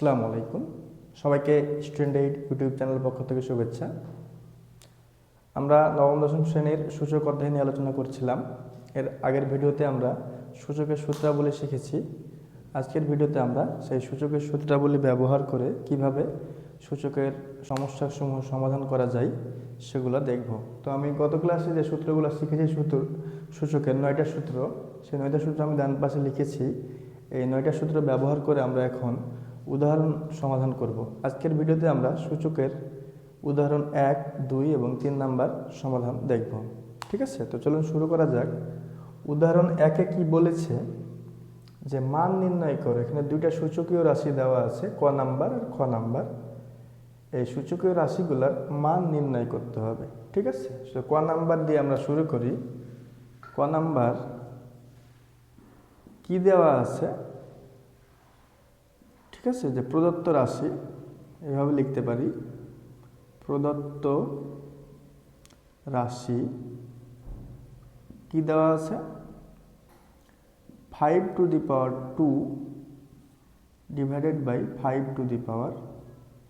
আসসালামু আলাইকুম। সবাইকে স্টুডেন্ট এইড ইউটিউব চ্যানেলের পক্ষ থেকে শুভেচ্ছা। আমরা নবম, দশম শ্রেণির সূচক অধ্যায় নিয়ে আলোচনা করছিলাম। এর আগের ভিডিওতে আমরা সূচকের সূত্রাবলী শিখেছি। আজকের ভিডিওতে আমরা সেই সূচকের সূত্রাবলী ব্যবহার করে কীভাবে সূচকের সমস্যাসমূহ সমাধান করা যায় সেগুলো দেখব। তো আমি গত ক্লাসে যে সূত্রগুলো শিখেছি, সূত্র, সূচকের নয়টা সূত্র, সেই নয়টা সূত্র আমি ডান পাশে লিখেছি। এই নয়টা সূত্র ব্যবহার করে আমরা এখন উদাহরণ সমাধান করব। আজকের ভিডিওতে আমরা সূচকের উদাহরণ এক, দুই এবং তিন নাম্বার সমাধান দেখব। ঠিক আছে? তো চলুন শুরু করা যাক। উদাহরণ একে কি বলেছে? যে মান নির্ণয় করো। এখানে দুইটা সূচকীয় রাশি দেওয়া আছে, ক নাম্বার আর খ নাম্বার। এই সূচকীয় রাশিগুলোর মান নির্ণয় করতে হবে। ঠিক আছে? ক নাম্বার দিয়ে আমরা শুরু করি। ক নাম্বার কি দেওয়া আছে? ঠিক আছে? যে প্রদত্ত রাশি, এভাবে লিখতে পারি। প্রদত্ত রাশি, কি দেওয়া আছে? Five to the power two divided by five to the power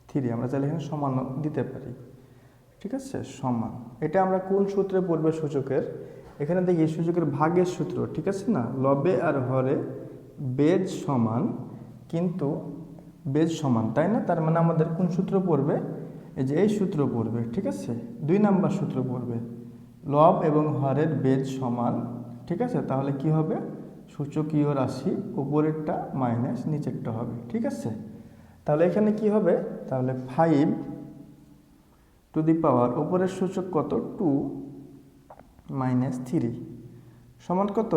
three আমরা চাইলে এখানে সমান দিতে পারি। ঠিক আছে? সমান। এটা আমরা কোন সূত্রে পড়বে সূচকের? এখানে দেখি সূচকের ভাগের সূত্র, ঠিক আছে না? লবে আর হরে বেজ সমান, কিন্তু বেজ সমান, তাই না? তার মানে আমাদের কোন সূত্র পড়বে? এই যে এই সূত্র পড়বে, ঠিক আছে? দুই নাম্বার সূত্র পড়বে। লব এবং হরের বেজ সমান, ঠিক আছে? তাহলে কি হবে? সূচকীয় রাশি উপরেরটা মাইনাস নিচেরটা হবে, ঠিক আছে? তাহলে এখানে কি হবে? তাহলে ফাইভ টু দি পাওয়ার উপরের সূচক কত? টু মাইনাস থ্রি সমান কত?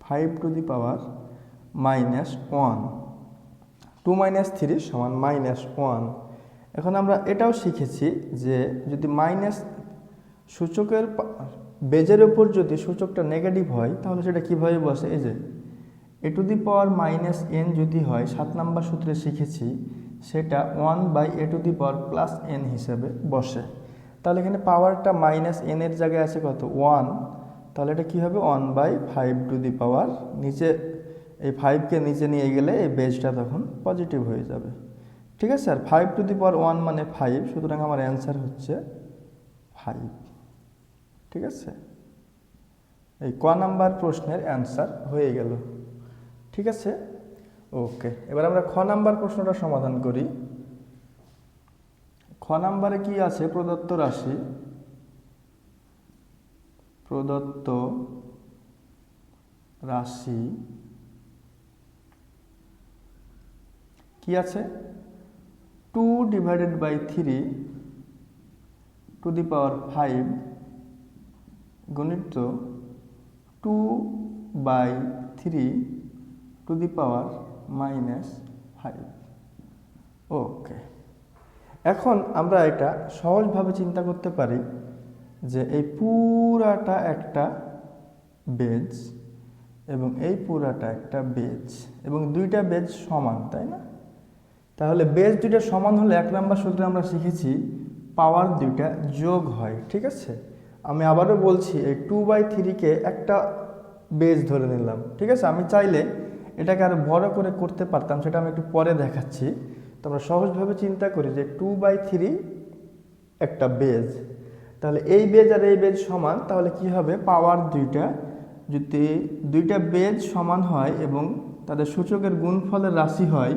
Five to the power minus one two minus three সমান মাইনাস ওয়ান। এখন আমরা এটাও শিখেছি যে যদি মাইনাস সূচকের বেজের উপর যদি সূচকটা নেগেটিভ হয়, তাহলে সেটা কীভাবে বসে? এই যে A to the power minus N যদি হয়, সাত নাম্বার সূত্রে শিখেছি, সেটা one by A to the power plus N হিসেবে বসে। তাহলে এখানে পাওয়ারটা মাইনাস এনের জায়গায় আছে কত? ওয়ান তাহলে এটা কী হবে? One by five to the power নিচে এই ফাইভকে নিচে নিয়ে গেলে এই বেজটা তখন পজিটিভ হয়ে যাবে। ঠিক আছে? আর five to the power one মানে ফাইভ সুতরাং আমার অ্যান্সার হচ্ছে ফাইভ ঠিক আছে? এই ক নাম্বার প্রশ্নের অ্যান্সার হয়ে গেল। ঠিক আছে? ওকে, এবার আমরা খ নাম্বার প্রশ্নটা সমাধান করি। খ নাম্বারে কি আছে? প্রদত্ত রাশি। প্রদত্ত রাশি কি আছে? Two divided by three to the power five গণিত two by three to the power minus five okay এখন আমরা এটা সহজভাবে চিন্তা করতে পারি যে এই পুরাটা একটা বেজ এবং এই পুরাটা একটা বেজ এবং দুইটা বেজ সমান, তাই না? তাহলে বেজ দুইটা সমান হলে এক নম্বর সূত্রে আমরা শিখেছি পাওয়ার দুইটা যোগ হয়, ঠিক আছে? আমি আবারও বলছি, এই টু বাই থ্রিকে একটা বেজ ধরে নিলাম, ঠিক আছে? আমি চাইলে এটাকে আরও বড় করে করতে পারতাম, সেটা আমি একটু পরে দেখাচ্ছি। তো আমরা সহজভাবে চিন্তা করি যে টু বাই থ্রি একটা বেজ তাহলে এই বেজ আর এই বেজ সমান, তাহলে কি হবে? পাওয়ার দুইটা, যদি দুইটা বেজ সমান হয় এবং তাদের সূচকের গুণফলের রাশি হয়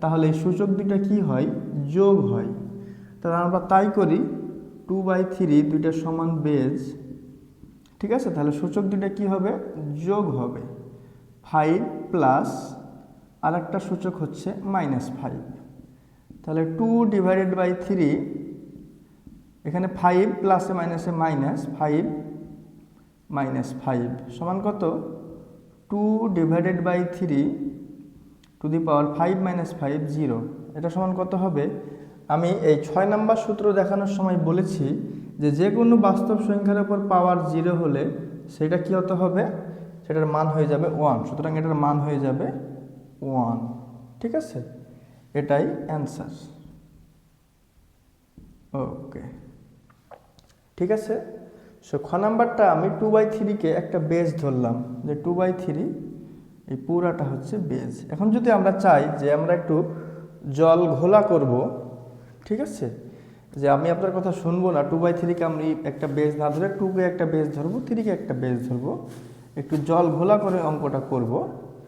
তাহলে সূচক দুইটা কি হয়? যোগ হয়। তাহলে আমরা তাই করি টু বাই থ্রি দুইটা সমান বেজ ঠিক আছে? তাহলে সূচক দুইটা কি হবে? যোগ হবে। ফাইভ প্লাস আর একটা সূচক হচ্ছে মাইনাস ফাইভ তাহলে টু ডিভাইডেড বাই থ্রি এখানে ফাইভ প্লাসে মাইনাসে মাইনাস ফাইভ মাইনাস ফাইভ সমান কত? Two divided by three to the power five minus five zero. এটা সমান কত হবে? আমি এই ছয় নাম্বার সূত্র দেখানোর সময় বলেছি যে যে কোনো বাস্তব সংখ্যার উপর পাওয়ার জিরো হলে সেটা কী হতে হবে? সেটার মান হয়ে যাবে ওয়ান। সুতরাং এটার মান হয়ে যাবে ওয়ান। ঠিক আছে? এটাই অ্যান্সার। ওকে। ঠিক আছে? সো খ নাম্বারটা আমি টু বাই থ্রিকে একটা বেজ ধরলাম। যে টু বাই থ্রি এই পুরাটা হচ্ছে বেজ। এখন যদি আমরা চাই যে আমরা একটু জল ঘোলা করব, ঠিক আছে? যে আমি আপনার কথা শুনব না টু বাই থ্রিকে আমি একটা বেজ না ধরে টুকে একটা বেজ ধরবো থ্রিকে একটা বেজ ধরবো, একটু জল ঘোলা করে অঙ্কটা করব,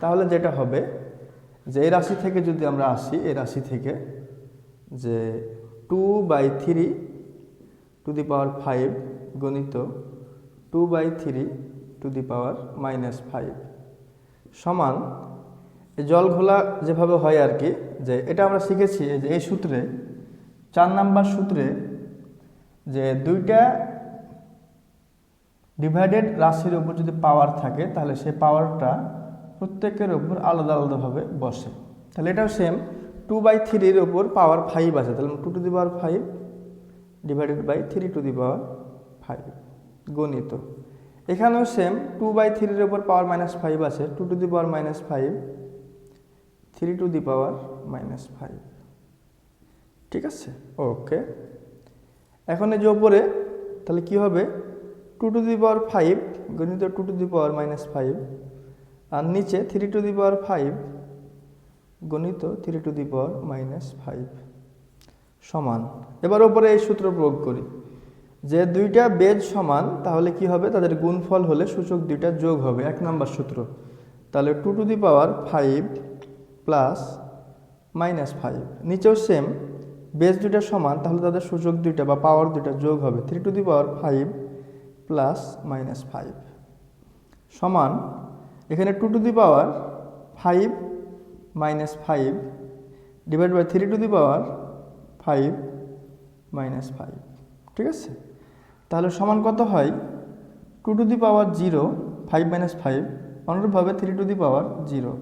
তাহলে যেটা হবে, যে এই রাশি থেকে যদি আমরা আসি, এই রাশি থেকে যে two by three to the power five গণিত two by three to the power minus five সমান জল ঘোলা যেভাবে হয় আর কি, যে এটা আমরা শিখেছি যে এই সূত্রে, চার নাম্বার সূত্রে যে দুইটা ডিভাইডেড রাশির উপর যদি পাওয়ার থাকে, তাহলে সেই পাওয়ারটা প্রত্যেকের উপর আলাদা আলাদাভাবে বসে। তাহলে এটাও সেম টু বাই থ্রির উপর পাওয়ার ফাইভ আছে, তাহলে two to the power five divided by three to the power five গণিত। এখানেও সেম টু বাই থ্রির উপর পাওয়ার মাইনাস ফাইভ আছে two to the power minus five three to the power minus five ঠিক আছে? ওকে এখন এই যে ওপরে তাহলে কি হবে? Two to the power five গণিত two to the power minus five আর নিচে three to the power five গণিত three to the power minus five সমান। এবার ওপরে এই সূত্র প্রয়োগ করি। যে দুইটা বেজ সমান, তাহলে কি হবে? তাদের গুণফল হলে সূচক দুইটা যোগ হবে, এক নাম্বার সূত্র। তাহলে two to the power five plus minus five নিচেও সেম বেজ দুইটা সমান, তাহলে তাদের সূচক দুইটা বা পাওয়ার দুইটা যোগ হবে। Three to the power five plus minus five সমান, এখানে two to the power five minus five divide by three to the power five minus five ঠিক আছে? তাহলে সমান কত হয় two to the power zero five minus five অনুরূপভাবে three to the power zero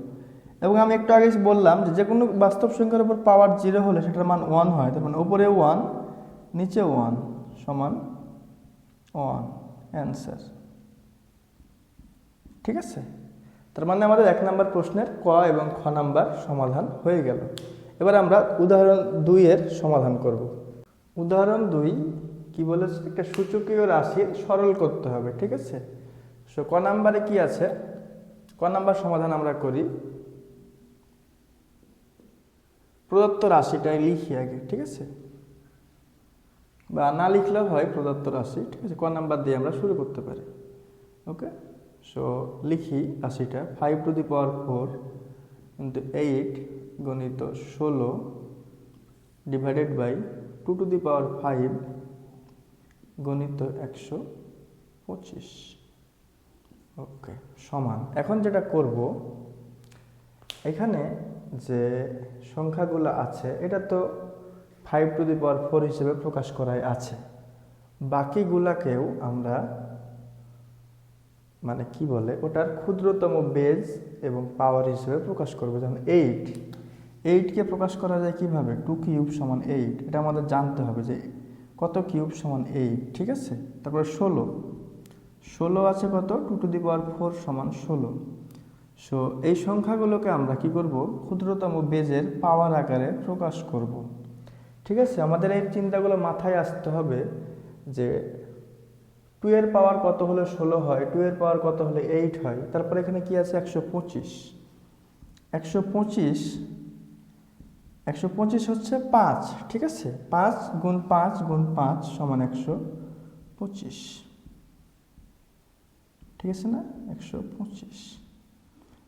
এবং আমি একটু আগে বললাম যে কোনো বাস্তব সংখ্যার উপর পাওয়ার জিরো হলে সেটার মান ওয়ান হয়, তার মানে উপরে ওয়ান নিচে ওয়ান সমান ওয়ান অ্যান্সার ঠিক আছে? তার মানে আমাদের এক নম্বর প্রশ্নের ক এবং খ নাম্বার সমাধান হয়ে গেল। এবার আমরা উদাহরণ দুইয়ের সমাধান করব। উদাহরণ দুই কি বলেছে? একটা সূচকীয় রাশি সরল করতে হবে, ঠিক আছে? সো ক নাম্বারে কি আছে? ক নাম্বার সমাধান আমরা করি। প্রদত্ত রাশিটাই লিখি আগে, ঠিক আছে? বা না লিখলেও হয় প্রদত্ত রাশি, ঠিক আছে? ক নাম্বার দিয়ে আমরা শুরু করতে পারি। ওকে? সো লিখি রাশিটা five to the power four into eight গণিত ষোলো divided by two to the power five গণিত একশো পঁচিশ। ওকে, সমান। এখন যেটা করব, এখানে যে সংখ্যাগুলো আছে, এটা তো five to the power four হিসেবে প্রকাশ করাই আছে। বাকিগুলাকেও আমরা মানে কি বলে, ওটার ক্ষুদ্রতম বেজ এবং পাওয়ার হিসেবে প্রকাশ করবে। যেমন এইট এইটকে প্রকাশ করা যায় কীভাবে? টু কিউব সমান এইট এটা আমাদের জানতে হবে যে কত কিউব সমান এইট ঠিক আছে? তারপরে ষোলো। ষোলো আছে কত? Two to the power four সমান ষোলো। সো এই সংখ্যাগুলোকে আমরা কি করব? ক্ষুদ্রতম বেজের পাওয়ার আকারে প্রকাশ করব। ঠিক আছে? আমাদের এই চিন্তাগুলো মাথায় আসতে হবে যে টু এর পাওয়ার কত হলে ষোলো হয় টু এর পাওয়ার কত হলে এইট হয়? তারপরে এখানে কি আছে? একশো পঁচিশ। একশো পঁচিশ একশো পঁচিশ হচ্ছে পাঁচ, ঠিক আছে? পাঁচ গুণ পাঁচ গুণ পাঁচ সমান একশো পঁচিশ। ঠিক আছে না? একশো পঁচিশ।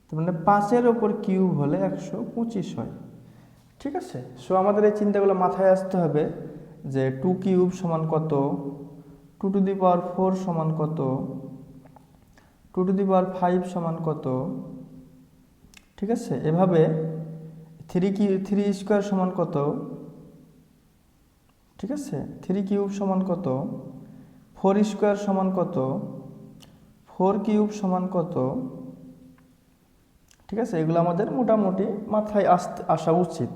তার মানে পাঁচের ওপর কিউব হলে একশো পঁচিশ হয়। ঠিক আছে? সো আমাদের এই চিন্তাগুলো মাথায় আসতে হবে যে টু কিউব সমান কত? Two to the power four সমান কত? Two to the power five সমান কত? ঠিক আছে? এভাবে থ্রি কিউ থ্রি স্কোয়ার সমান কত? ঠিক আছে? থ্রি কিউব সমান কত? ফোর স্কোয়ার সমান কত? ফোর কিউব সমান কত? ঠিক আছে? এগুলো আমাদের মোটামুটি মাথায় আসতে, আসা উচিত।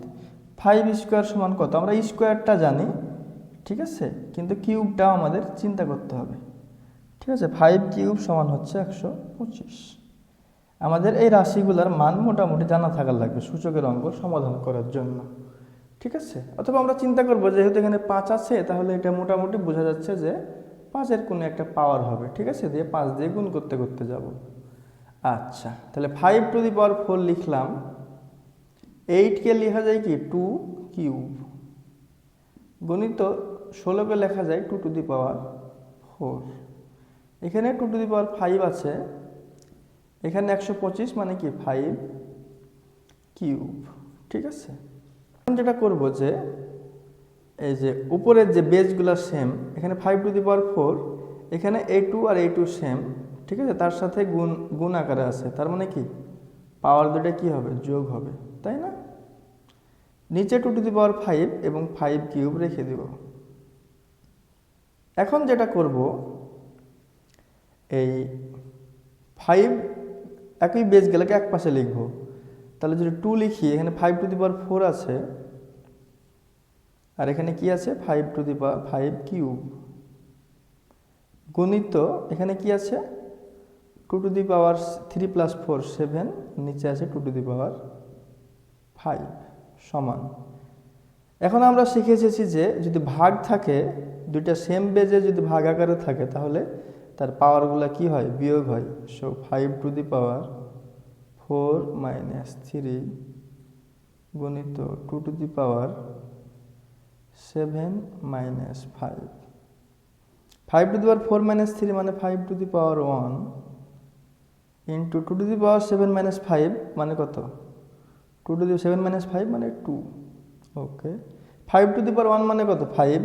ফাইভ স্কোয়ার সমান কত? আমরা স্কোয়ারটা জানি, ঠিক আছে? কিন্তু কিউবটাও আমাদের চিন্তা করতে হবে। ঠিক আছে? ফাইভ কিউব সমান হচ্ছে একশো পঁচিশ। আমাদের এই রাশিগুলোর মান মোটামুটি জানা থাকার লাগবে সূচকের অঙ্ক সমাধান করার জন্য। ঠিক আছে? অথবা আমরা চিন্তা করব, যেহেতু এখানে পাঁচ আছে, তাহলে এটা মোটামুটি বোঝা যাচ্ছে যে পাঁচের কোনো একটা পাওয়ার হবে। ঠিক আছে? দিয়ে পাঁচ দিয়ে গুণ করতে করতে যাব। আচ্ছা তাহলে five to the power four লিখলাম। এইটকে লেখা যায় কি? টু কিউব গণিত ষোলোকে লেখা যায় two to the power four এখানে two to the power five আছে। এখানে একশো পঁচিশ মানে কি? ফাইভ কিউব ঠিক আছে? এখন যেটা করব যে, এই যে উপরের যে বেজগুলো সেম এখানে five to the power four এখানে এ টু আর এ টু সেম ঠিক আছে? তার সাথে গুণ গুণ আকারে আছে। তার মানে কি? পাওয়ার দুটো কি হবে? যোগ হবে, তাই না? নিচে two to the power five এবং ফাইভ কিউব রেখে দেব। এখন যেটা করব, এই ফাইভ একই বেজগুলোকে এক পাশে লিখব? তাহলে যদি টু লিখি, এখানে five to the power four আছে। আর এখানে কি আছে? Five to the power five cube গণিত, এখানে কি আছে? Two to the power three plus four seven নিচে আছে two to the power five সমান। এখন আমরা শিখে এসেছি যে, যদি ভাগ থাকে, দুইটা সেম বেজে যদি ভাগ আকারে থাকে, তাহলে তার পাওয়ারগুলো কি হয়? বিয়োগ হয়। So five to the power four minus three গণিত two to the power seven minus five five to the power four minus three মানে five to the power one into two to the power seven minus five মানে কত? Two to the seven minus five মানে two okay five to the power one মানে কত? Five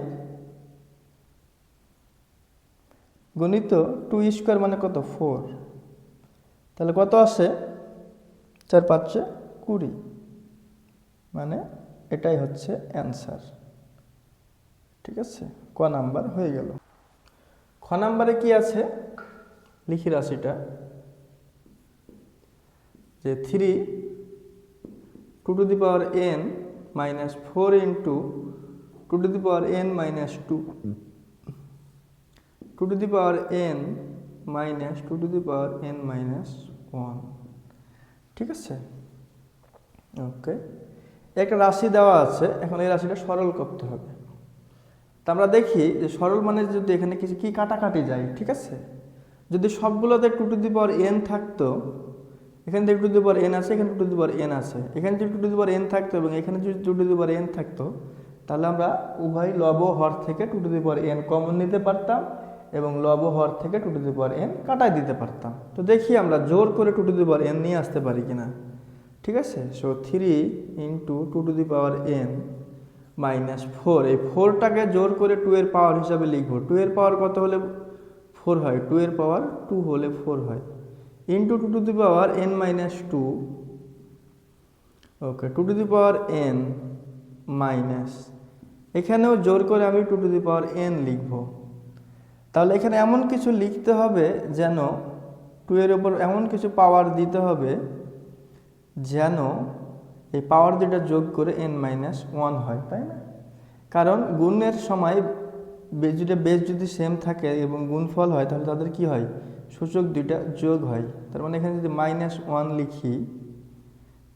গণিত two square মানে কত? Four তাহলে কত আসে? চার পাঁচে কুড়ি। মানে এটাই হচ্ছে অ্যান্সার ঠিক আছে? ক নাম্বার? হয়ে গেল। খ নাম্বারে কি আছে? লিখি রাশিটা। যে three two to the power N minus four into two to the power N minus two two to the power N minus two to the power N minus one. ঠিক আছে? ওকে। একটা রাশি দেওয়া আছে, এখন এই রাশিটা সরল করতে হবে। তা আমরা দেখি যে সরল মানে যদি এখানে কিছু কি কাটাকাটি যায়, ঠিক আছে? যদি সবগুলোতে two to the power N থাকতো, এখানে যদি two to the power N আছে, এখানে two to the power N আছে। এখানে যদি two to the power N থাকতো এবং এখানে যদি two to the power N থাকতো, তাহলে আমরা উভয় লব হর থেকে two to the power N common নিতে পারতাম। এবং লব হর থেকে two to the power N কাটাই দিতে পারতাম। তো দেখি আমরা জোর করে two to the power N নিয়ে আসতে পারি কিনা। ঠিক আছে? So three into two to the power N minus four এই ফোরটাকে জোর করে টু এর পাওয়ার হিসাবে লিখব। টু এর পাওয়ার কত হলে ফোর হয়? টু এর পাওয়ার টু হলে ফোর হয়। Into two to the power N minus two okay two to the power N minus এখানেও জোর করে আমি two to the power N লিখব। তাহলে এখানে এমন কিছু লিখতে হবে যেন টু এর ওপর এমন কিছু পাওয়ার দিতে হবে যেন এই পাওয়ার দুটা যোগ করে এন মাইনাস ওয়ান হয়, তাই না? কারণ গুণের সময় বেজ দুটা বেজ যদি সেম থাকে এবং গুণফল হয়, তাহলে তাদের কি হয়? সূচক দুইটা যোগ হয়। তার মানে এখানে যদি মাইনাস ওয়ান লিখি,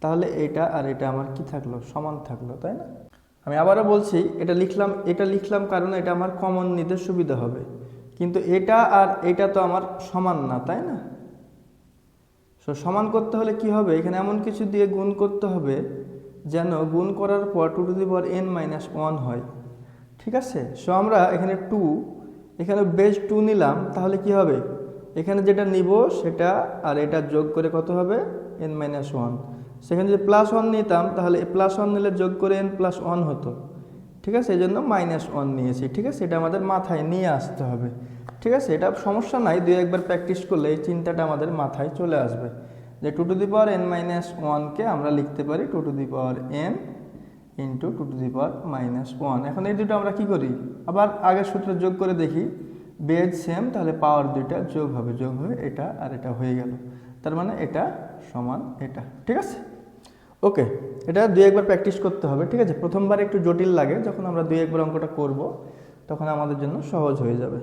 তাহলে এটা আর এটা আমার কি থাকল? সমান থাকল, তাই না? আমি আবারও বলছি, এটা লিখলাম এটা লিখলাম কারণ এটা আমার কমন নিতে সুবিধা হবে। কিন্তু এটা আর এটা তো আমার সমান না, তাই না? সো সমান করতে হলে কি হবে? এখানে এমন কিছু দিয়ে গুণ করতে হবে যেন গুণ করার পর two to the power N minus one হয়। ঠিক আছে? সো আমরা এখানে টু এখানে বেজ টু নিলাম, তাহলে কি হবে? এখানে যেটা নিব সেটা আর এটা যোগ করে কত হবে? এন মাইনাস ওয়ান সেখানে যদি প্লাস ওয়ান নিতাম, তাহলে প্লাস ওয়ান নিলে যোগ করে এন প্লাস ওয়ান হতো। ঠিক আছে? এই জন্য মাইনাস ওয়ান নিয়েছি, ঠিক আছে? এটা আমাদের মাথায় নিয়ে আসতে হবে। ঠিক আছে? এটা সমস্যা নাই, দুই একবার প্র্যাকটিস করলে এই চিন্তাটা আমাদের মাথায় চলে আসবে। যে two to the power N minus ওয়ানকে আমরা লিখতে পারি two to the power N into two to the power minus one এখন এই দুটো আমরা কি করি? আবার আগের সূত্র যোগ করে দেখি। বেজ সেম তাহলে পাওয়ার দুইটা যোগ হবে, যোগ হয়ে এটা আর এটা হয়ে গেল। তার মানে এটা সমান এটা, ঠিক আছে? ওকে, এটা দুই একবার প্র্যাকটিস করতে হবে, ঠিক আছে? প্রথমবার একটু জটিল লাগে, যখন আমরা দুই একবার অঙ্কটা করব, তখন আমাদের জন্য সহজ হয়ে যাবে।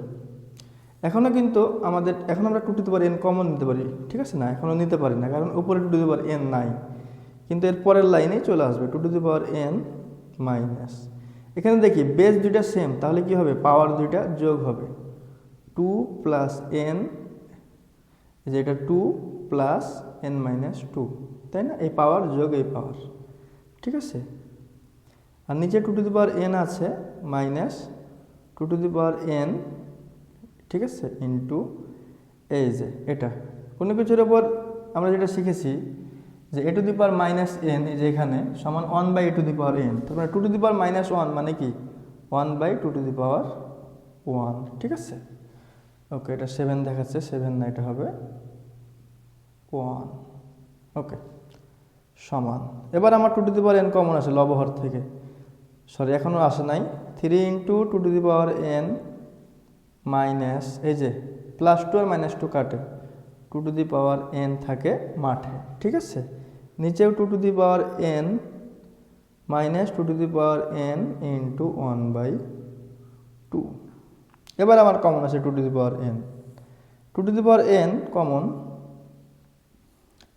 এখনও কিন্তু আমাদের, এখন আমরা two to the power N common নিতে পারি, ঠিক আছে না? এখনও নিতে পারি না, কারণ উপরে two to the power N নাই। কিন্তু এর পরের লাইনেই চলে আসবে two to the power N minus এখানে দেখি বেস দুইটা সেম তাহলে কি হবে? পাওয়ার দুইটা যোগ হবে। টু প্লাস এন যেটা two plus N minus two তাই না? এই পাওয়ার যোগ এই পাওয়ার ঠিক আছে? আর নিচে two to the power N আছে minus two to the power N ঠিক আছে? ইন্টু এই যে এটা। কোনো কিছুর ওপর আমরা যেটা শিখেছি, যে A to the power minus N এই যে এখানে, সমান one by A to the power N তারপরে two to the power minus one মানে কি? One by two to the power one ঠিক আছে? ওকে এটা সেভেন দেখাচ্ছে সেভেন না, এটা হবে ওয়ান ওকে সমান। এবার আমার two to the power n common আছে লবহর থেকে। সরি এখনও আসে নাই। Three into two to the power n minus এই যে প্লাস টু আর মাইনাস টু কাটে। Two to the power n থাকে মাঠে, ঠিক আছে? নিচেও two to the power n minus two to the power n into one by two এবার আমার কমন আছে two to the power n two to the power n common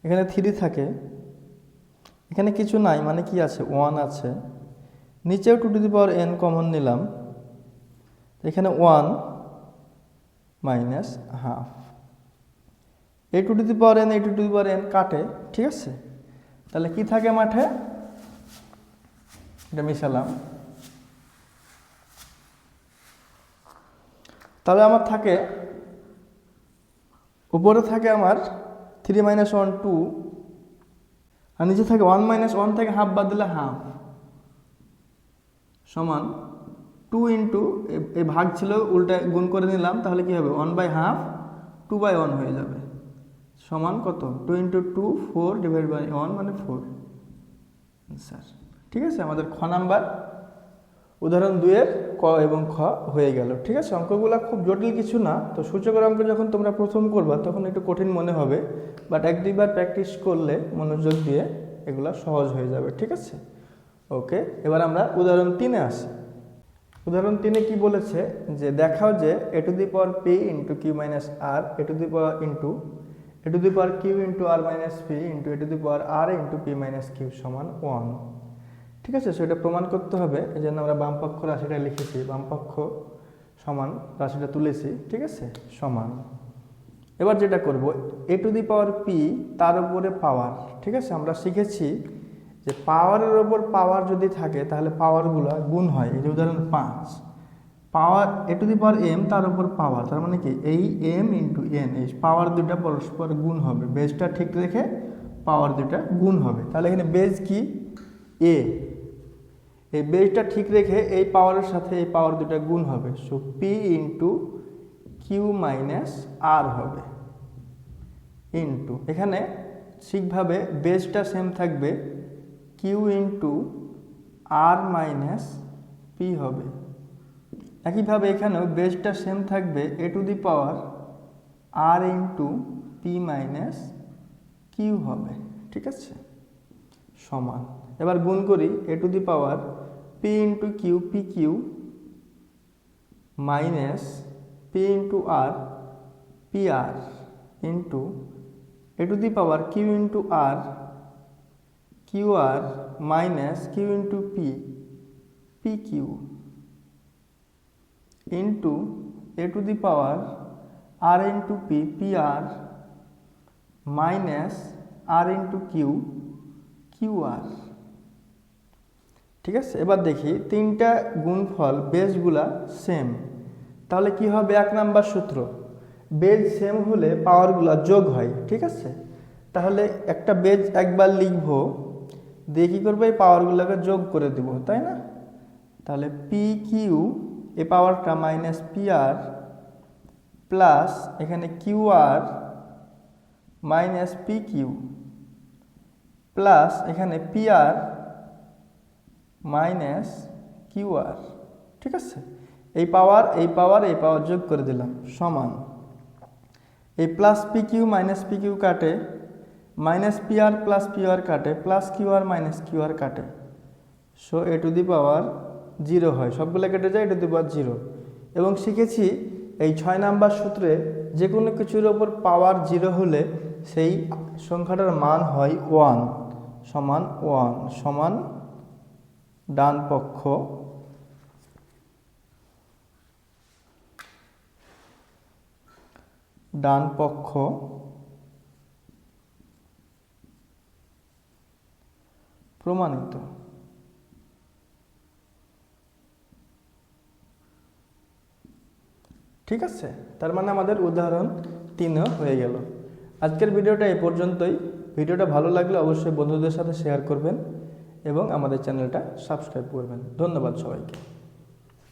এখানে three থাকে। এখানে কিছু নাই মানে কি আছে? ওয়ান আছে। নিচেও two to the power n common নিলাম। এখানে one minus half A two to the power n A two to the power n কাটে, ঠিক আছে? তাহলে কি থাকে মাঠে? এটা মিশালাম। তাহলে আমার থাকে, উপরে থাকে আমার থ্রি মাইনাস ওয়ান টু আর নিচে থাকে ওয়ান মাইনাস ওয়ান থেকে হাফ বাদ দিলে হাফ সমান টু ইন্টু এই ভাগ ছিল, উল্টা গুণ করে নিলাম, তাহলে কি হবে? One by half two by one হয়ে যাবে। সমান কত? Two into two four divide by one মানে ফোর স্যার ঠিক আছে? আমাদের খ নাম্বার উদাহরণ দুয়ের ক এবং খ হয়ে গেল, ঠিক আছে? অঙ্কগুলো খুব জটিল কিছু না, তো সূচকের অঙ্ক যখন তোমরা প্রথম করবা, তখন একটু কঠিন মনে হবে বাট এক দুইবার প্র্যাকটিস করলে মনোযোগ দিয়ে এগুলো সহজ হয়ে যাবে, ঠিক আছে? ওকে এবার আমরা উদাহরণ তিনে আসি। উদাহরণ তিনে কি বলেছে? যে দেখাও যে A to the power P into Q minus R A to the power into A to the power Q into R minus P into A to the power R into P minus Q সমান one ঠিক আছে সেটা প্রমাণ করতে হবে, এই জন্য আমরা বামপক্ষ রাশিটা লিখেছি বামপক্ষ সমান রাশিটা তুলেছি, ঠিক আছে, সমান। এবার যেটা করব এ টু দি পাওয়ার পি তার উপরে পাওয়ার ঠিক আছে, আমরা শিখেছি যে পাওয়ারের ওপর পাওয়ার যদি থাকে, তাহলে পাওয়ারগুলো গুণ হয়, এই যে উদাহরণ পাঁচ। পাওয়ার এ টু দি পাওয়ার এম তার উপর পাওয়ার তার মানে কি? এই এম ইন্টু এন এই পাওয়ার দুটা পরস্পর গুণ হবে বেজটা ঠিক রেখে পাওয়ার দুটা গুণ হবে। তাহলে এখানে বেজ কি? এ এই বেজটা ঠিক রেখে এই পাওয়ারের সাথে এই পাওয়ার দুটা গুণ হবে। So P into Q minus R হবে। ইন্টু এখানে ঠিকভাবে বেজটা সেম থাকবে। Q into R minus P হবে। একইভাবে এখানেও বেজটা সেম থাকবে A to the power R into P minus Q হবে। ঠিক আছে? সমান। এবার গুণ করি A to the power P into Q PQ minus P into R PR into a to the power Q into R QR minus Q into P PQ into a to the power R into P PR minus R into Q QR ঠিক আছে? এবার দেখি, তিনটা গুণফল বেজগুলা same তাহলে কি হবে? এক নাম্বার সূত্র। বেজ সেম হলে পাওয়ারগুলা যোগ হয়, ঠিক আছে? তাহলে একটা বেজ একবার লিখব, দিয়ে কী করব? এই পাওয়ারগুলোকে যোগ করে দিব, তাই না? তাহলে পি কিউ এ পাওয়ারটা মাইনাস পি আর প্লাস এখানে Q R minus P Q plus এখানে P R minus Q R ঠিক আছে? এই পাওয়ার এই পাওয়ার এই পাওয়ার যোগ করে দিলাম, সমান। এই plus P Q minus P Q কাটে minus P R plus P R কাটে plus Q R minus Q R কাটে। So A to the power zero হয়। সবগুলো কেটে যায় এ টু দি পাওয়ার জিরো এবং শিখেছি এই ছয় নাম্বার সূত্রে যে কোনো কিছুর ওপর পাওয়ার জিরো হলে সেই সংখ্যাটার মান হয় ওয়ান সমান ওয়ান সমান ডান পক্ষ। ডান পক্ষ। প্রমাণিত। ঠিক আছে? তার মানে আমাদের উদাহরণ তিন হয়ে গেল। আজকের ভিডিওটা এ পর্যন্তই। ভিডিওটা ভালো লাগলে অবশ্যই বন্ধুদের সাথে শেয়ার করবেন। এবং আমাদের চ্যানেলটা সাবস্ক্রাইব করবেন। ধন্যবাদ সবাইকে।